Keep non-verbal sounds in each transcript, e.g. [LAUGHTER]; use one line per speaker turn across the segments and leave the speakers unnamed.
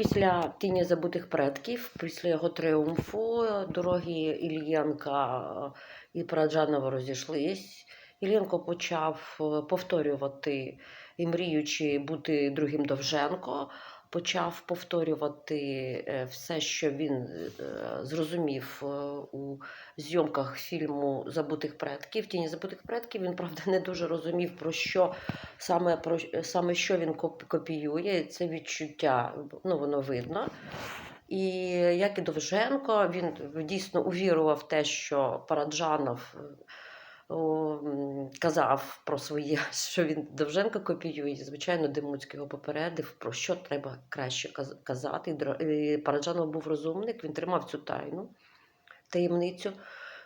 після тіні забутих предків, після його тріумфу, дороги Ільєнка і Параджанова розійшлись. Ільєнко почав е, повторювати і мріючи бути другим Довженко, почав повторювати е, все, що він е, зрозумів е, у зйомках фільму Забутих предків. Тіні забутих предків. Він правда не дуже розумів про що саме про саме що він копіює. Це відчуття, ну воно видно. І як і Довженко, він дійсно увірував в те, що Параджанов казав про своє, [LAUGHS] що він Довженко копіює. Звичайно, Демуцький його попередив, про що треба краще казати. Параджанов був розумник, він тримав цю тайну, таємницю.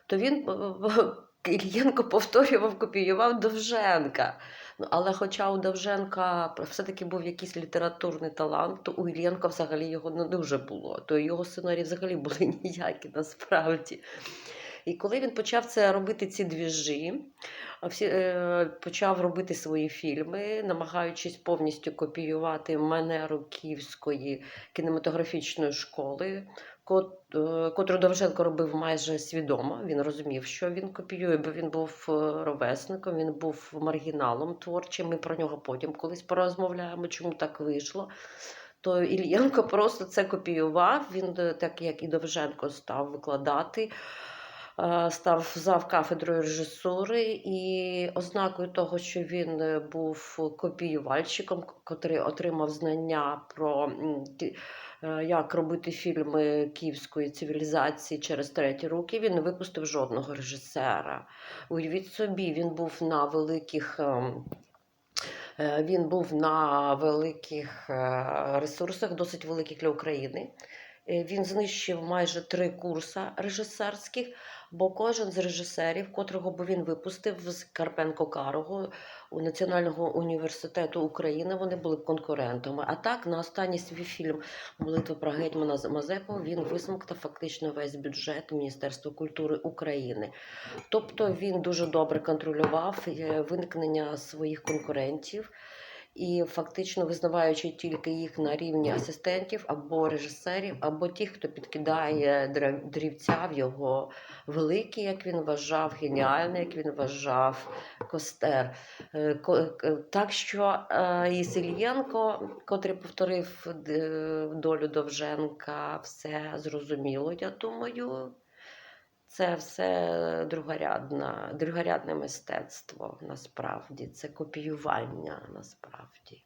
То він е, [LAUGHS] Ільєнко повторював, копіював Довженка. Ну, але хоча у Довженка все-таки був якийсь літературний талант, то у Ільєнка взагалі його не дуже було. То його сценарії взагалі були [LAUGHS] ніякі насправді. І коли він почав це робити, ці двіжі, всі, е, почав робити свої фільми, намагаючись повністю копіювати манеру Київської кінематографічної школи, е, котру Довженко робив майже свідомо. Він розумів, що він копіює, бо він був е, ровесником, він був маргіналом творчим. Ми про нього потім колись порозмовляємо, чому так вийшло. То Ільєнко просто це копіював. Він, так як і Довженко, став викладати став зав кафедрою режисури, і ознакою того, що він е, був копіювальщиком, котрий отримав знання про е, як робити фільми київської цивілізації через треті руки, він не випустив жодного режисера. Уявіть собі, він був на великих. е, Він був на великих е, ресурсах, досить великих для України. Е, Він знищив майже три курси режисерських, бо кожен з режисерів, котрого би він випустив з Карпенко Карого у Національного університету України, вони були б конкурентами. А так, на останній свій фільм Молитва про гетьмана Мазепу він висмоктав фактично весь бюджет Міністерства культури України. Тобто він дуже добре контролював е, виникнення своїх конкурентів. І фактично визнаваючи тільки їх на рівні асистентів або режисерів, або тих, хто підкидає дрівця в його великий, як він вважав, геніальний, як він вважав, костер. Е, Так що е, і Сильєнко, котрий повторив е, долю Довженка, все зрозуміло, я думаю. Це все другорядне мистецтво насправді, це копіювання насправді.